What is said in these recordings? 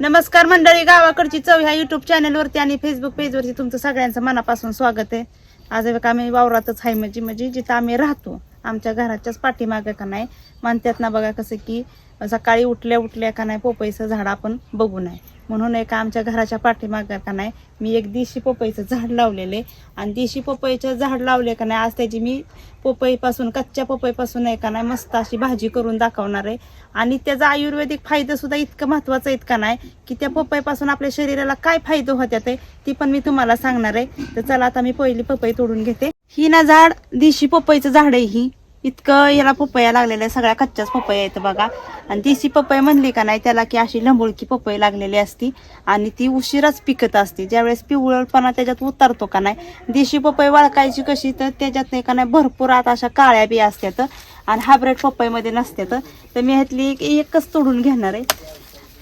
नमस्कार मंडळी गावाकडची चव ह्या युट्यूब चॅनलवरती आणि फेसबुक पेजवरती तुमचं सगळ्यांचं मनापासून स्वागत आहे. आज बघा आम्ही वावरातच आहे म्हणजे म्हणजे जिथं आम्ही राहतो. आमच्या घराच्याच पाठीमागं का नाही? म्हणतात ना बघा कसं की सकाळी उठल्या उठल्या का नाही पोपईचं झाड आपण बघू नये. म्हणून एका आमच्या घराच्या पाठीमागं का नाही मी एक देशी पोपईचं झाड लावलेले. आणि देशी पोपईचं झाड लावले का नाही आज त्याची मी पोपईपासून कच्च्या पोपईपासून आहे का नाही मस्त अशी भाजी करून दाखवणार आहे. आणि त्याचा आयुर्वेदिक फायदा सुद्धा इतकं महत्वाचं इतका नाही की त्या पपईपासून आपल्या शरीराला काय फायदे होत्यात आहे ती पण मी तुम्हाला सांगणार आहे. तर चला आता मी पहिली पपई तोडून घेते. ही ना झाड देशी पपईचं झाड आहे ही. इतकं याला पपया लागलेल्या आहे सगळ्या कच्च्याच पपया येतं बघा. आणि देशी पपई म्हणली का नाही त्याला की अशी लंबुळकी पपई लागलेली असती. आणि ती उशिराच पिकत असते. ज्यावेळेस पिवळपणा त्याच्यात उतरतो का नाही. देशी पपई वळकायची कशी तर त्याच्यात नाही का नाही भरपूर आता अशा काळ्या बी असतात आणि हायब्रेड पपईमध्ये नसतात तर मी ह्यातली एक- एकच तोडून घेणार आहे.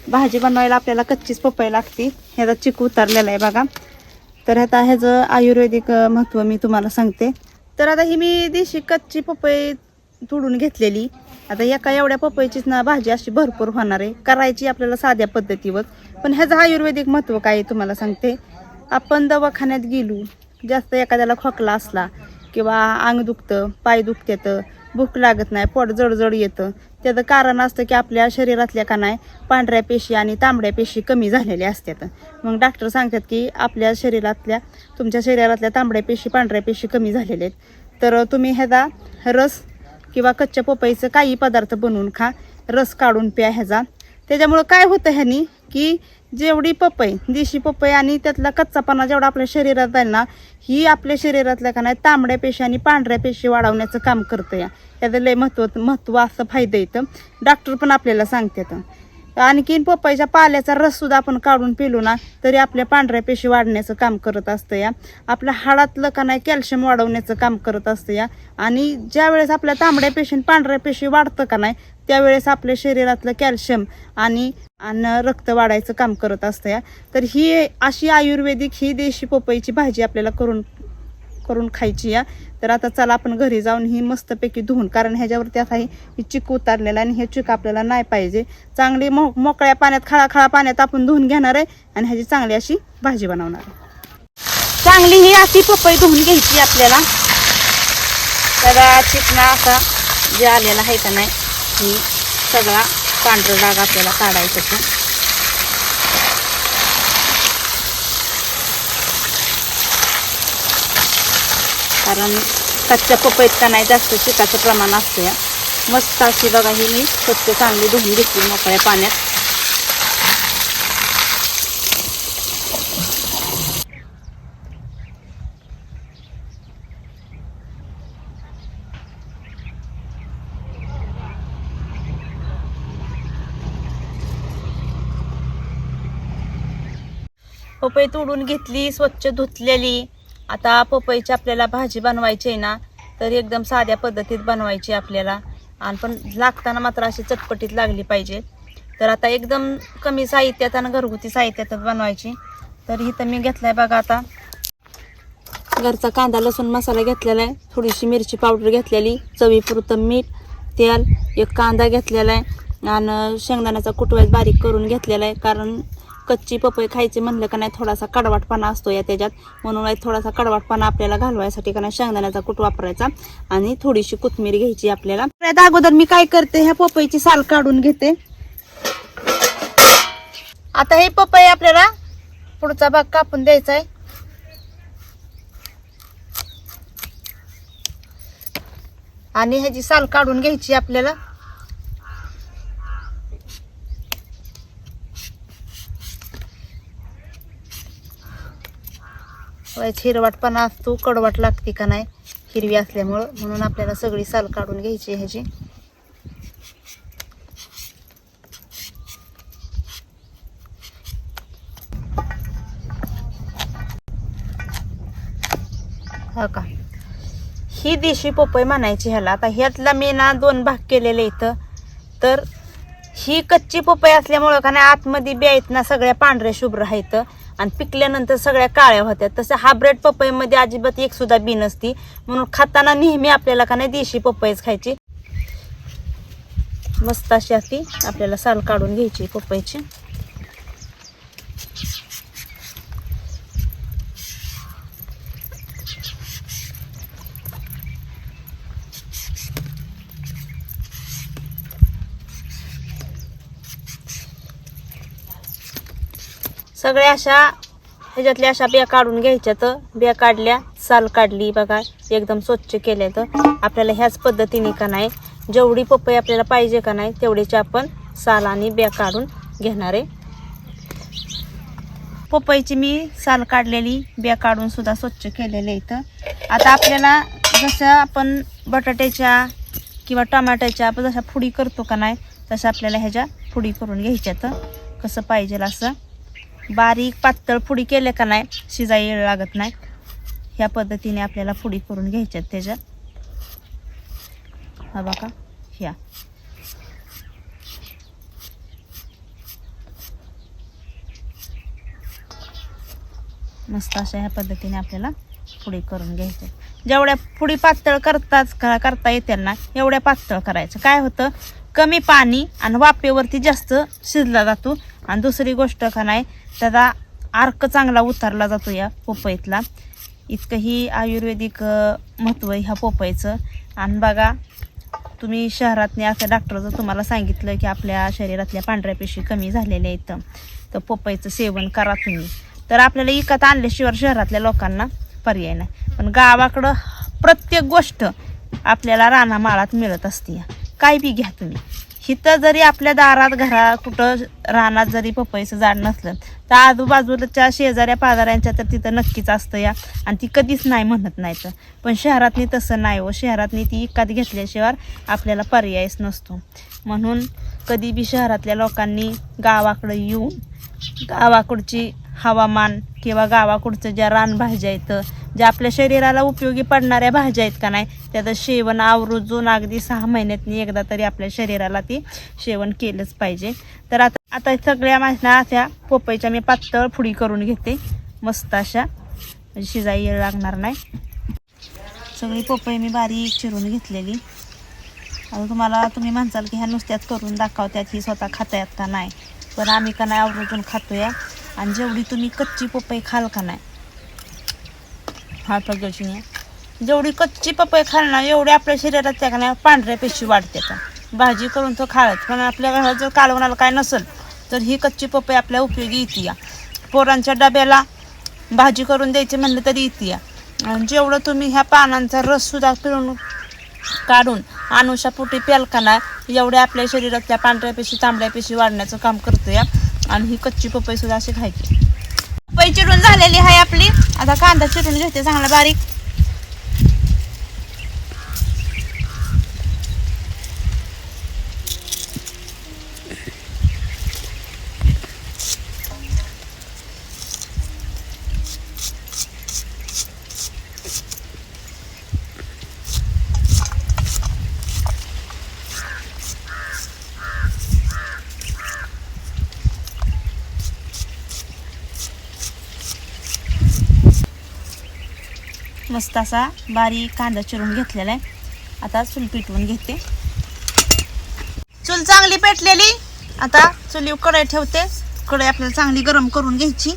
भाजी बनवायला आपल्याला कच्चीच पपई लागते. ह्याचा चिकू उतरलेला आहे बघा. तर आता ह्याचं आयुर्वेदिक महत्त्व मी तुम्हाला सांगते. तर आता ही मी देशी कच्ची पपई तोडून घेतलेली. आता एका एवढ्या पपईचीच ना भाजी अशी भरपूर होणार आहे. करायची आपल्याला साध्या पद्धतीवर. पण ह्याचं आयुर्वेदिक महत्त्व काय आहे तुम्हाला सांगते. आपण दवाखान्यात गेलो जास्त एखाद्याला खोकला असला किंवा अंग दुखतं पाय दुखतात भूक लागत नाही पोट जडजड येतं. त्याचं कारण असतं की आपल्या शरीरातल्या का नाही पांढऱ्या पेशी आणि तांबड्या पेशी कमी झालेल्या असतात. मग डॉक्टर सांगतात की आपल्या शरीरातल्या तुमच्या शरीरातल्या तांबड्या पेशी पांढऱ्या पेशी कमी झालेल्या आहेत. तर तुम्ही ह्याचा रस किंवा कच्च्या पपईचं काही पदार्थ बनवून खा. रस काढून प्या ह्याचा. त्याच्यामुळं काय होतं ह्यानी की जेवढी पपई देशी पपई आणि त्यातला कच्चापणा जेवढा आपल्या शरीरात आहे ना ही आपल्या शरीरातल्या का नाही तांबड्या पेशी आणि पांढऱ्या पेशी वाढवण्याचं काम करतं. या त्याचं लय महत्त्व महत्त्व असं फायदा येतं डॉक्टर पण आपल्याला सांगतात. आणखीन पपईच्या पाल्याचा रस सुद्धा आपण काढून पिलो ना तरी आपल्या पांढऱ्या पेशी वाढण्याचं काम करत असतं या. आपल्या हाडातलं का नाही कॅल्शियम वाढवण्याचं काम करत असतं या. आणि ज्या वेळेस आपल्या तांबड्या पेशी पांढऱ्या पेशी वाढतं का नाही त्यावेळेस आपल्या शरीरातलं कॅल्शियम आणि आणि रक्त वाढायचं काम करत असतं या. तर ही अशी आयुर्वेदिक ही देशी पपईची भाजी आपल्याला करून करून खायची या. तर आता चला आपण घरी जाऊन ही मस्तपैकी धुवून कारण ह्याच्यावरती आता ही चिकू चिक उतारलेला आणि हे चिक आपल्याला नाही पाहिजे. चांगली मो मोकळ्या पाण्यात खळा खळा पाण्यात आपण धुवून घेणार आहे आणि ह्याची चांगली अशी भाजी बनवणार आहे. चांगली ही अशी पपई धुवून घ्यायची आपल्याला. तर चिकना असा जे आलेला आहे का नाही ही सगळा पांढरा डाग आपल्याला काढायचा कारण कच्च्या पपईत का नाही जास्त चिकाचं प्रमाण असतं या मस्त अशी बघा ही मी स्वच्छ चांगली धुवून घेतली मोकळ्या पाण्यात. पपई तोडून घेतली स्वच्छ धुतलेली. आता पपईची आपल्याला भाजी बनवायची आहे ना तर एकदम साध्या पद्धतीत बनवायची आपल्याला. आणि पण लागताना मात्र अशी चटपटीत लागली पाहिजे. तर आता एकदम कमी साहित्यात आणि घरगुती साहित्यातच बनवायची. तर इथं मी घेतलाय बघा आता. घरचा कांदा लसूण मसाला घेतलेला आहे. थोडीशी मिरची पावडर घेतलेली चवीपुरतं मीठ तेल एक कांदा घेतलेला आहे. आणि शेंगदाण्याचा कुटवायच बारीक करून घेतलेला आहे. कारण कच्ची पपई खायची म्हणलं का नाही थोडासा कडवाटपणा असतो या त्याच्यात. म्हणून थोडासा कडवाटपणा आपल्याला घालवायसाठी का नाही शेंगदाण्याचा कूट वापरायचा आणि थोडीशी कोथमीर घ्यायची आपल्याला. अगोदर मी काय करते ह्या पपईची साल काढून घेते. आता हे पपई आपल्याला पुढचा भाग कापून द्यायचा आहे. आणि ह्याची साल काढून घ्यायची आपल्याला. हिरवाटपणा असतो कडवट लागते का नाही? हिरवी असल्यामुळं. म्हणून आपल्याला सगळी साल काढून घ्यायची ह्याची. हा का? ही देशी पपई म्हणायची ह्याला. आता ह्यातला मी ना दोन भाग केलेले इथं. तर ही कच्ची पपई असल्यामुळं का नाही आतमध्ये बी आहेत ना सगळ्या पांढऱ्या शुभ्र आहेत. आणि पिकल्यानंतर सगळ्या काळ्या होत्या. तसं हायब्रेड पपईमध्ये अजिबात एक सुद्धा बी नसती. म्हणून खाताना नेहमी आपल्याला का नाही देशी पपईच खायची. मस्त अशी अशी आपल्याला साल काढून घ्यायची पपईची. सगळ्या अशा ह्याच्यातल्या अशा बिया काढून घ्यायच्या तर. बिया काढल्या साल काढली बघा एकदम स्वच्छ केल्या तर आपल्याला ह्याच पद्धतीने का नाही जेवढी पपई आपल्याला पाहिजे का नाही तेवढीची आपण साल आणि बिया काढून घेणार आहे. पपईची मी साल काढलेली बिया काढून सुद्धा स्वच्छ केलेले इथं आता आपल्याला जसं आपण बटाट्याच्या किंवा टमाट्याच्या आपण जशा फुडी करतो का नाही तसं आपल्याला ह्याच्या फुडी करून घ्यायच्या तर कसं पाहिजे असं बारीक पातळ फुडी केले का नाही शिजाई येळ लागत नाही. ह्या पद्धतीने आपल्याला फुडी करून घ्यायच्यात त्याच्या हा बघा ह्या. मस्त अशा ह्या पद्धतीने आपल्याला पुडी करून घ्यायच्या. जेवढ्या पुडी पातळ करताच का करता येतील ना एवढ्या पातळ करायचं काय होतं? कमी पाणी आणि वाफेवरती जास्त शिजला जातो. आणि दुसरी गोष्ट का नाही त्याचा अर्क चांगला उतारला जातो या पोपईतला. इतकं ही आयुर्वेदिक महत्त्व ह्या पोपईचं. आणि बघा तुम्ही शहरातने असं डॉक्टरचं तुम्हाला सांगितलं की आपल्या शरीरातल्या पांढऱ्या पेशी कमी झालेल्या आहेत. तर पपईचं सेवन करा तुम्ही. तर आपल्याला इकत आणल्याशिवाय शहरातल्या लोकांना पर्याय नाही. पण गावाकडं प्रत्येक गोष्ट आपल्याला रानामाळात मिळत असते काय बी घ्या तुम्ही. इथं जरी आपल्या दारात घरा कुठं रानात जरी पपईचं झाड नसलं तर आजूबाजूच्या शेजाऱ्या पाजाऱ्यांच्या तर तिथं नक्कीच असतं या. आणि ती कधीच नाही म्हणत नाही तर. पण शहरातनी तसं नाही हो. शहरातनी ती इकात घेतल्याशिवाय आपल्याला पर्यायच नसतो. म्हणून कधी बी शहरातल्या लोकांनी गावाकडं येऊन गावाकडची हवामान किंवा गावाकडचं ज्या रानभाज्या आहेत ज्या आपल्या शरीराला उपयोगी पडणाऱ्या भाज्या आहेत का नाही त्याचं सेवन आवर्जून अगदी सहा महिन्यातनी एकदा तरी आपल्या शरीराला ती सेवन केलंच पाहिजे. तर आता आता सगळ्या माझ्या त्या पोपईच्या मी पातळ फुडी करून घेते. मस्त अशा. म्हणजे शिजाई येळ लागणार नाही. सगळी पोपई मी बारीक चिरून घेतलेली. आता तुम्हाला तुम्ही म्हणसाल की ह्या नुसत्याच करून दाखवत्यात ही स्वतः खाता येत का नाही. पण आम्ही का नाही आवर्जून खातोया. आणि जेवढी तुम्ही कच्ची पपई खाल का नाही? हा जेवढी कच्ची पपई खाल ना एवढी आपल्या शरीरात त्या का नाही पांढऱ्या पेशी वाढते का? भाजी करून तो खाळत पण आपल्या घरात जर कालवणाला काय नसेल तर ही कच्ची पपई आपल्या उपयोगी येते या. पोरांच्या डब्याला भाजी करून द्यायची म्हणलं तरी येते या. आणि जेवढं तुम्ही ह्या पानांचा रससुद्धा पिळून काढून अनुषा पोटी प्याल का नाही एवढ्या आपल्या शरीरातल्या पांढऱ्या पेशी तांबड्या पेशी वाढण्याचं काम करतो या. आणि ही कच्ची पपई सुद्धा अशी खायची. पपई चिरून झालेली आहे आपली. आता कांदा चिरून घेते चांगला बारीक. मस्त असा बारीक कांदा चिरून घेतलेला आहे. आता चूल पेटवून घेते. चूल चांगली पेटलेली. आता चुली कढई ठेवते. कढई आपल्याला चांगली गरम करून घ्यायची.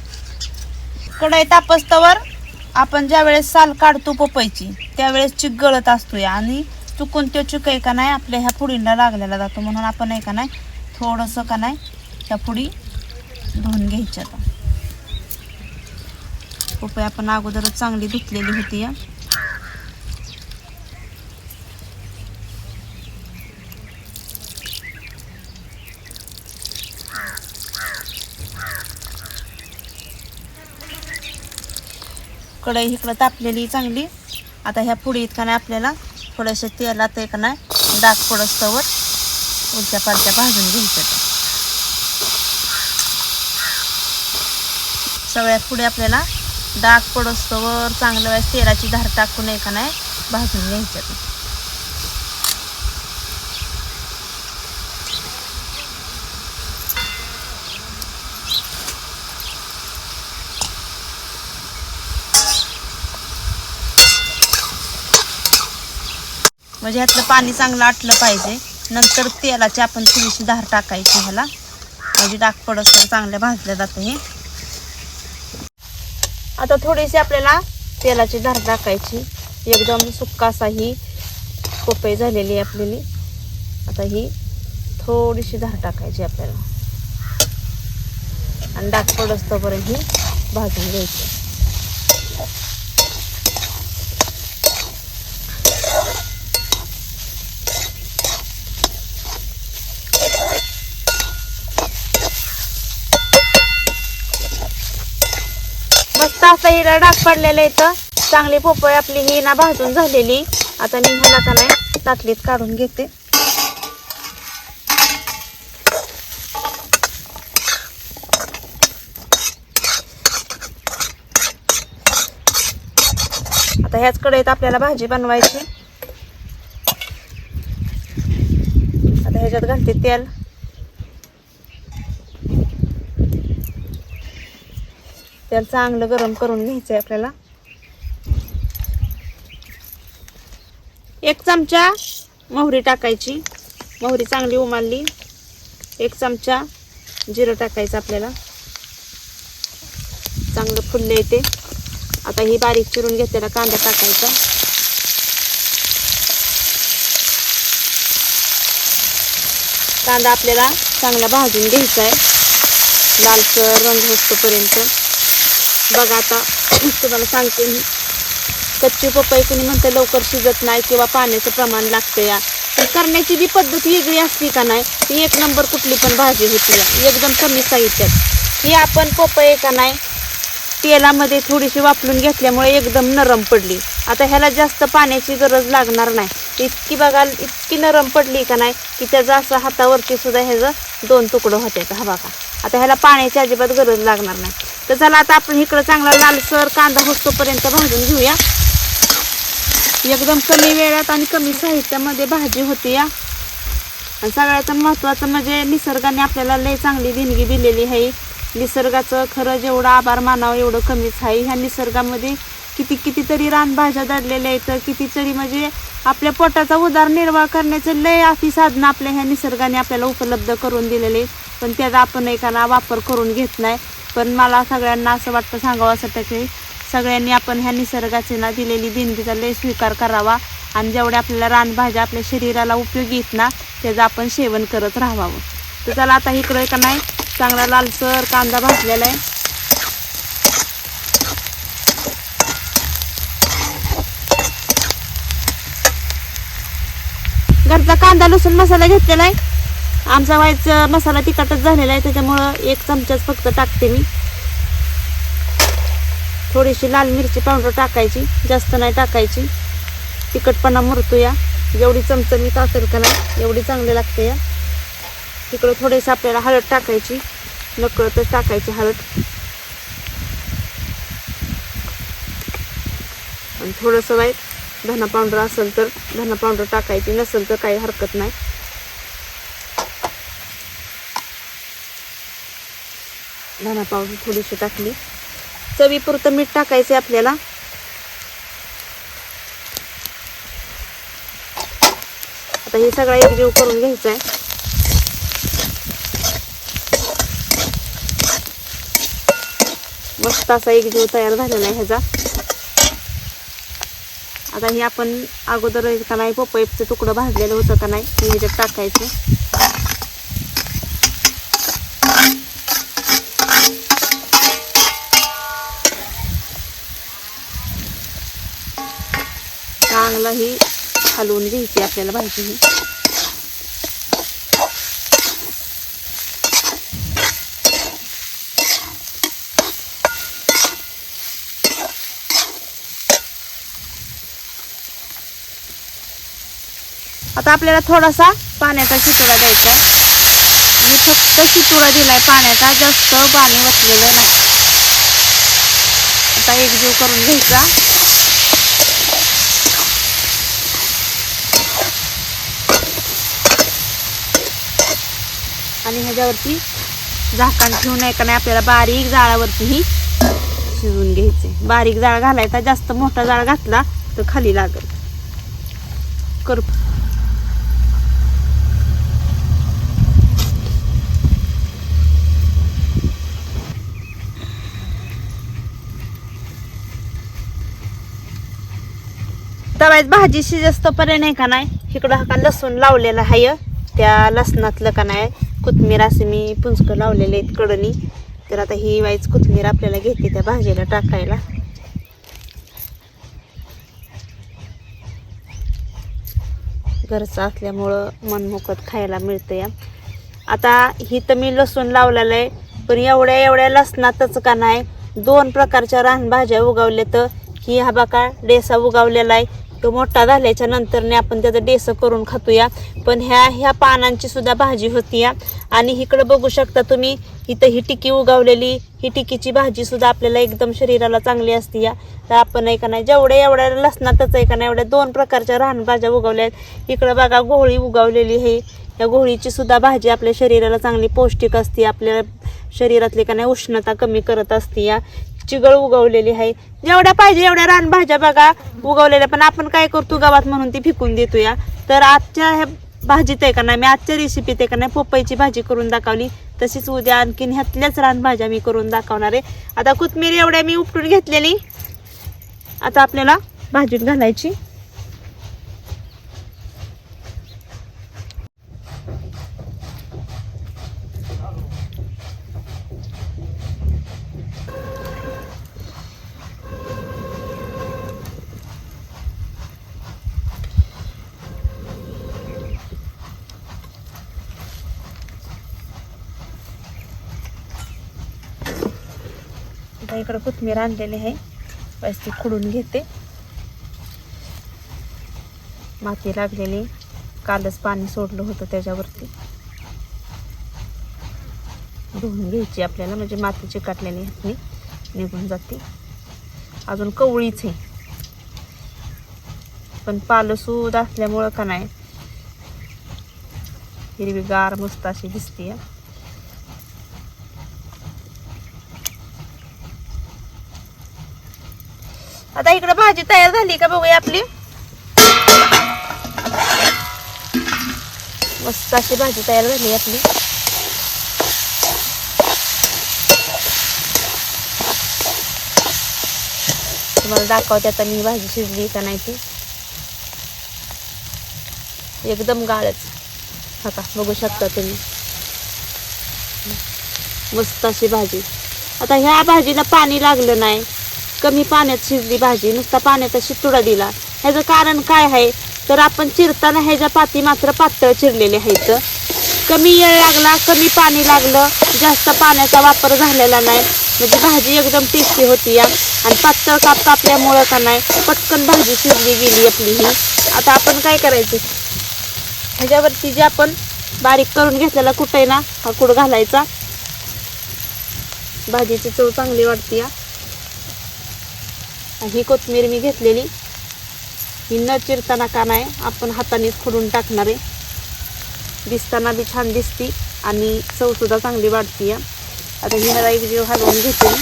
कढई तापस्तवर आपण ज्या वेळेस साल काढतो पपईची त्यावेळेस चिक गळत असतो या. आणि चुकून तो चिक आहे का नाही आपल्या ह्या फुडीला लागलेला जातो म्हणून आपण आहे का नाही थोडंसं का नाही त्या पुढी धुवून घ्यायच्या आता. पपई आपण अगोदरच चांगली धुतलेली होती. या कढई इकडं तापलेली चांगली. आता ह्या पुढे इतका नाही आपल्याला. थोड्याशा तेलात आहे का नाही डाग पडस्तवर उलट्या पालट्या भाजून घ्यायच्या त्या. सगळ्या पुढे आपल्याला डाग पडस्तवर चांगलं वेळेस तेलाची धार टाकून आहे का नाही भाजून घ्यायच्या म्हणजे ह्यातलं पाणी चांगलं आटलं पाहिजे. नंतर तेलाची आपण थोडीशी धार टाकायची ह्याला. म्हणजे डाग पडस चांगल्या भाजल्या जातं हे. आता थोडीशी आपल्याला तेलाची धार टाकायची. एकदम सुक्का असा ही कोपे झालेली आहे आपल्याली. आता ही थोडीशी धार टाकायची आपल्याला. आणि डाग पडस्तोपर्यंत ही भाजून घ्यायची. मस्त असा हिला डाग पडलेला इथं. चांगली पोपळी आपली ही ना भाजून झालेली. आता मी ह्याला का नाही ताटलीत काढून घेते. आता ह्याच कढईत आपल्याला भाजी बनवायची. आता ह्याच्यात घालते तेल. त्याला चांगलं गरम करून घ्यायचं आहे आपल्याला. एक चमचा मोहरी टाकायची. मोहरी चांगली उमालली. एक चमचा जिरं टाकायचं आपल्याला. चांगलं फुललं येते आता ही बारीक चिरून घेतलेला कांदा टाकायचा. कांदा आपल्याला चांगला भाजून घ्यायचा आहे लालसर रंग होतोपर्यंत. बघा आता तुम्हाला सांगते मी. कच्ची पपई कुणी म्हणतं लवकर शिजत नाही किंवा पाण्याचं प्रमाण लागतं या तर करण्याची बी पद्धत वेगळी असली का नाही ती एक नंबर कुठली पण भाजी होती या. एकदम कमी साहित्यात. ही आपण पपई का नाही तेलामध्ये थोडीशी वापरून घेतल्यामुळे एकदम नरम पडली. आता ह्याला जास्त पाण्याची गरज लागणार नाही. इतकी बघा इतकी नरम पडली का नाही की त्याचं असं हातावरती सुद्धा ह्याचं दोन तुकडं होते हा बघा. आता ह्याला पाण्याची अजिबात गरज लागणार नाही. तर चला आता आपण इकडं चांगला लालसर कांदा होतोपर्यंत भाजून घेऊया. एकदम कमी वेळात आणि कमी साहित्यामध्ये भाजी होते या आणि सगळ्यात महत्त्वाचं म्हणजे निसर्गाने आपल्याला लय चांगली देणगी दिलेली आहे. निसर्गाचं खरं जेवढं आभार मानावं एवढं कमीच आहे. ह्या निसर्गामध्ये किती कितीतरी रानभाज्या दडलेल्या आहेत. कितीतरी म्हणजे आपल्या पोटाचा उदरनिर्वाह करण्याचं लय अति साधनं आपल्या ह्या निसर्गाने आपल्याला उपलब्ध करून दिलेले पण त्याचा आपण एखादा वापर करून घेत नाही. पण मला सगळ्यांना असं वाटतं सांगावं असं की सगळ्यांनी आपण ह्या निसर्गाची ना दिलेली देणगीचा लय स्वीकार करावा आणि जेवढ्या आपल्याला रानभाज्या आपल्या शरीराला उपयोगी येत ना त्याचं आपण सेवन करत राहावं. तर चला आता इकडं का नाही चांगला लालसर कांदा भाजलेला आहे. घरचा कांदा लसूण मसाला घेतलेला आहे. आमचा व्हायचं मसाला तिखटच झालेला आहे त्याच्यामुळं एक चमचाच फक्त टाकते मी. थोडीशी लाल मिरची पावडर टाकायची जास्त नाही टाकायची. तिखटपणा मुरतो या जेवढी चमचमीत असेल का नाही एवढी चांगली लागते या. तिकडं थोडीशी आपल्याला हळद टाकायची नकळतच टाकायची हळद. आणि थोडंसं वाईट धना पावडर असेल तर धना पावडर टाकायची नसेल तर काही हरकत नाही. धना पावडर थोडीशी टाकली. चवीपुरतं मीठ टाकायचं आपल्याला. आता हे सगळा एकजीव करून घ्यायचं आहे मस्त असा एकजीव तयार झालेला आहे ह्याचा. आता हे आपण अगोदर का नाही पपईचं तुकडं भाजलेलं होतं का नाही हे ह्याच्यात टाकायचं. आपल्याला ही हलवून घ्यायची आपल्याला भाजी ही. आता आपल्याला थोडासा पाण्याचा शितोडा द्यायचा मी फक्त शितोडा दिलाय पाण्याचा जास्त पाणी वसलेलं नाही. आता एकजीव करून घ्यायचा. आणि ह्याच्यावरती झाकण ठेवून का नाही आपल्याला बारीक जाळावरती ही शिजवून घ्यायचे. बारीक जाळ घालायचा जास्त मोठा जाळ घातला तर खाली लागल. कर. तवायच भाजी शिजस्तोपर्यंत नाही का नाही? इकडं हा का लसूण लावलेला आहे. त्या लसणातलं का नाही? कोथमीर असे मी पुंजकं लावलेले आहेत कडणी तर आता ही वाईच कोथमीर आपल्याला घेते त्या भाजीला टाकायला. घरचं असल्यामुळं मनमोकत खायला मिळतं या आता ही तर मी लसूण लावलेलं आहे पण एवढ्या एवढ्या लसणातच का नाही दोन प्रकारच्या रानभाज्या उगवल्या तर ही हा बका डेसा उगवलेला आहे तो मोठा झाल्याच्या नंतरने आपण त्याचं डेसं करून खातोया. पण ह्या ह्या पानांची सुद्धा भाजी होती या आणि इकडं बघू शकता तुम्ही इथं ही टिकी उगवलेली ही टिकीची भाजी सुद्धा आपल्याला एकदम शरीराला चांगली असते या तर आपण आहे का नाही जेवढ्या एवढ्या लसणातच आहे का नाही एवढ्या दोन प्रकारच्या रानभाज्या उगवल्या आहेत इकडं बघा गोहळी उगवलेली आहे. या गोहळीची सुद्धा भाजी आपल्या शरीराला चांगली पौष्टिक असते आपल्या शरीरातली का नाही उष्णता कमी करत असते या चिगळ उगवलेली आहे. जेवढ्या पाहिजे एवढ्या रानभाज्या बघा. उगवलेल्या पण आपण काय करतो गावात म्हणून ती फेकून देतो या. तर आजच्या ह्या भाजीत आहे का नाही मी आजच्या रेसिपीत आहे का नाही पोपईची भाजी करून दाखवली. तशीच उद्या आणखीन ह्यातल्याच रानभाज्या मी करून दाखवणार आहे. आता कोथमिरी एवढ्या मी उपटून घेतलेली. आता आपल्याला भाजीत घालायची. इकडं कोथमीर आणलेली आहे. बस ती खुडून घेते. माती लागलेली. कालच पाणी सोडलं होतं त्याच्यावरती. धुवून घ्यायची आपल्याला म्हणजे माती चिकटलेली हातनी निघून जाते. अजून कवळीच आहे. पण पालसूद असल्यामुळं का नाही. हिरवीगार मस्त अशी दिसते आता इकडे भाजी तयार झाली का बघूया आपली. मस्त अशी भाजी तयार झाली आपली. तुम्हाला दाखवते आता मी भाजी शिजली का नाही ती. एकदम गाळच. आता बघू शकता तुम्ही. मस्त अशी भाजी. आता ह्या भाजीला पाणी लागलं नाही. कमी पाण्यात शिजली भाजी नुसता पाण्याचा शितुडा दिला. ह्याचं कारण काय आहे? तर आपण चिरताना ह्याच्या पाती मात्र पातळ चिरलेले आहेत. कमी येळ लागला कमी पाणी लागलं जास्त पाण्याचा वापर झालेला नाही. म्हणजे भाजी एकदम टेस्टी होती या. आणि पातळ काप कापल्यामुळं का नाही पटकन भाजी शिजली गेली आपली ही. आता आपण काय करायचं? ह्याच्यावरती जे आपण बारीक करून घेतलेला कुठं आहे ना हा कुड घालायचा? भाजीची चव चांगली वाटते या. ही कोथमीर मी घेतलेली. ही न चिरताना का नाही आपण हातानेच खोडून टाकणार आहे. दिसताना बी छान दिसती आणि चवसुद्धा चांगली वाढती या आता मी मला एक जीव हलवून घेते.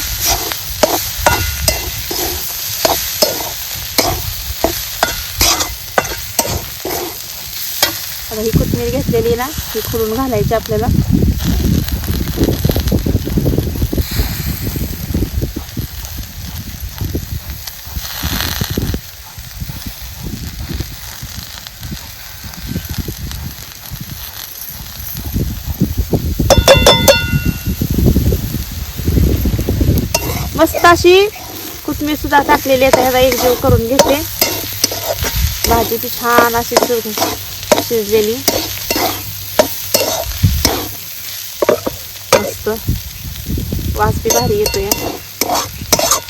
आता ही कोथमीर घेतलेली ना ही खोडून घालायची आपल्याला. मस्त अशी कोथमीर सुद्धा टाकलेली आहे. ह्याचा एक जीव करून घेते. भाजी ती छान अशी शिज- शिजलेली. मस्त. वास बी भारी येतोय.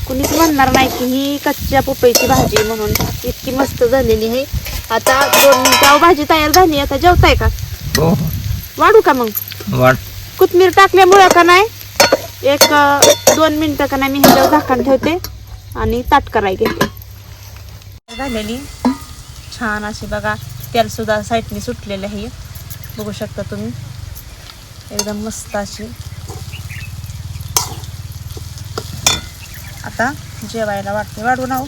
कुणीच म्हणणार नाही की ही कच्च्या पपईची भाजी म्हणून. इतकी मस्त झालेली आहे. आता दोन भाजी तयार झाली आता जेवताय का? हो. वाढू का मग? कोथमीर टाकल्यामुळं का नाही? एक दोन मिनटं का नाही मी ह्याच्यावर झाकण ठेवते आणि ताट कराय घेते. झालेली छान अशी बघा तेल सुद्धा साईडने सुटलेले आहे. बघू शकता तुम्ही. एकदम मस्त अशी. आता जेवायला वाटते. वाढू ना हो.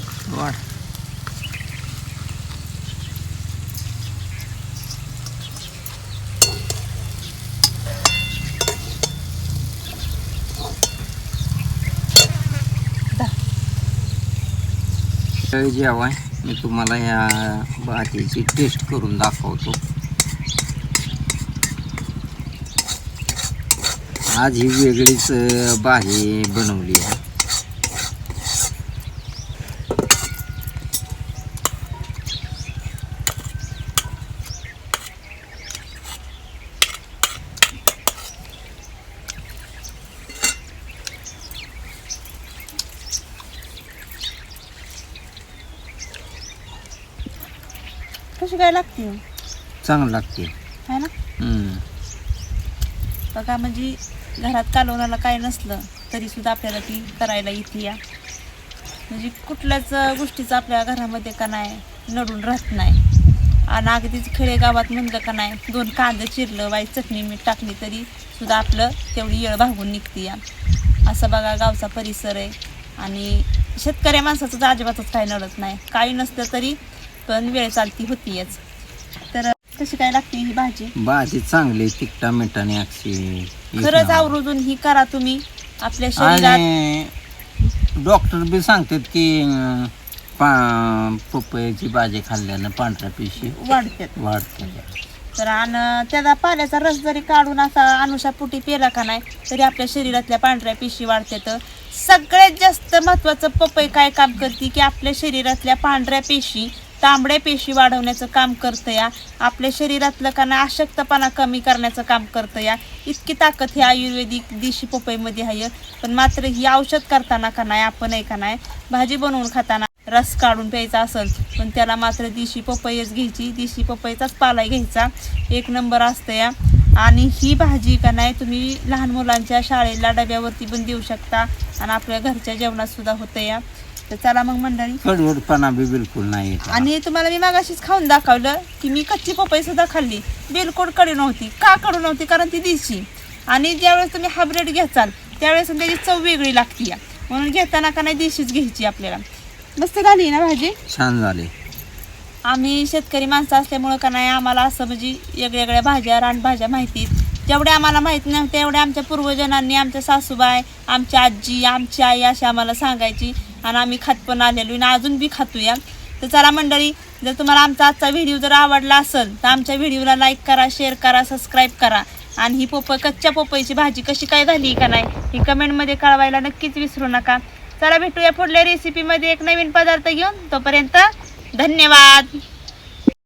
जेव्हा मी तुम्हाला या भाजीची टेस्ट करून दाखवतो. आज ही वेगळीच भाजी बनवली आहे. चांगलं लागते है ना? हम्म. बघा म्हणजे घरात कालवणाला काय नसलं तरी सुद्धा आपल्याला ती करायला येते या. म्हणजे कुठल्याच गोष्टीचं आपल्या घरामध्ये का नाही नडून राहत नाही. आणि अगदीच खेडेगावात म्हणलं का नाही दोन कांदे चिरलं वाईट चटणी मीठ टाकली तरी सुद्धा आपलं तेवढी येळ भागून निघते या. असं बघा गावचा परिसर आहे. आणि शेतकऱ्या माणसाचं तर अजिबातच काही नडत नाही. काही नसलं तरी पण वेळ चालती होतीच कशी काय लागते ही भाजी? भाजी चांगली तिखटा मिठाने अक्षी खरंच आवर्जून ही करा तुम्ही आपल्या शरीरात. आणि डॉक्टर बी सांगतात की अं, पा पपईची भाजी खाल्ल्यानं पांढऱ्या पिशी वाढतात वाढते तर आणि त्याचा पाल्याचा रस जरी काढून असा अनुषापोटी पेला का नाही तरी आपल्या शरीरातल्या पांढऱ्या पेशी वाढतात सगळ्यात जास्त महत्वाचं पपई काय काम करते की आपल्या शरीरातल्या पांढऱ्या पेशी तांबड्या पेशी वाढवण्याचं काम करतं या आपल्या शरीरातलं का नाही अशक्तपणा कमी करण्याचं काम करतं या इतकी ताकद ही आयुर्वेदिक देशी पपईमध्ये आहे. पण मात्र ही औषध करताना का नाही आपण आहे का नाही भाजी बनवून खाताना रस काढून प्यायचा असेल पण त्याला मात्र देशी पपईच घ्यायची. देशी पपईचाच पाला घ्यायचा. एक नंबर असतं या आणि ही भाजी का नाही तुम्ही लहान मुलांच्या शाळेला डब्यावरती पण देऊ शकता. आणि आपल्या घरच्या जेवणातसुद्धा होतं या तर चला मग मंडळी. कडवटपणा बी बिलकुल नाही येत. आणि तुम्हाला मी मागाशीच खाऊन दाखवलं की मी कच्ची पपई सुद्धा खाल्ली. बिलकुल कडू नव्हती. का कडू नव्हती? कारण ती देशी आणि ज्यावेळेस तुम्ही हायब्रिड घ्याचाल त्यावेळेस त्याची चव वेगळी लागते. या म्हणून घेताना का नाही देशीच घ्यायची आपल्याला. मस्त झाली ना भाजी? छान झाले. आम्ही शेतकरी माणसं असल्यामुळं का नाही आम्हाला असं म्हणजे वेगवेगळ्या भाज्या रानभाज्या माहितीत जेवढ्या आम्हाला माहीत नव्हत्या तेवढ्या आमच्या पूर्वजनांनी आमच्या सासूबाई आमची आजी आमची आई अशी आम्हाला सांगायची. आणि आम्ही खात पण आलेलो आणि अजून बी खातोया तर चला मंडळी जर तुम्हाला आमचा आजचा व्हिडिओ जर आवडला असेल तर आमच्या व्हिडिओला लाईक करा शेअर करा सबस्क्राईब करा. आणि ही पोपई कच्च्या पोपईची भाजी कशी काय झाली का नाही ही कमेंटमध्ये कळवायला नक्कीच विसरू नका. चला भेटूया पुढल्या रेसिपीमध्ये एक नवीन पदार्थ घेऊन. तोपर्यंत धन्यवाद.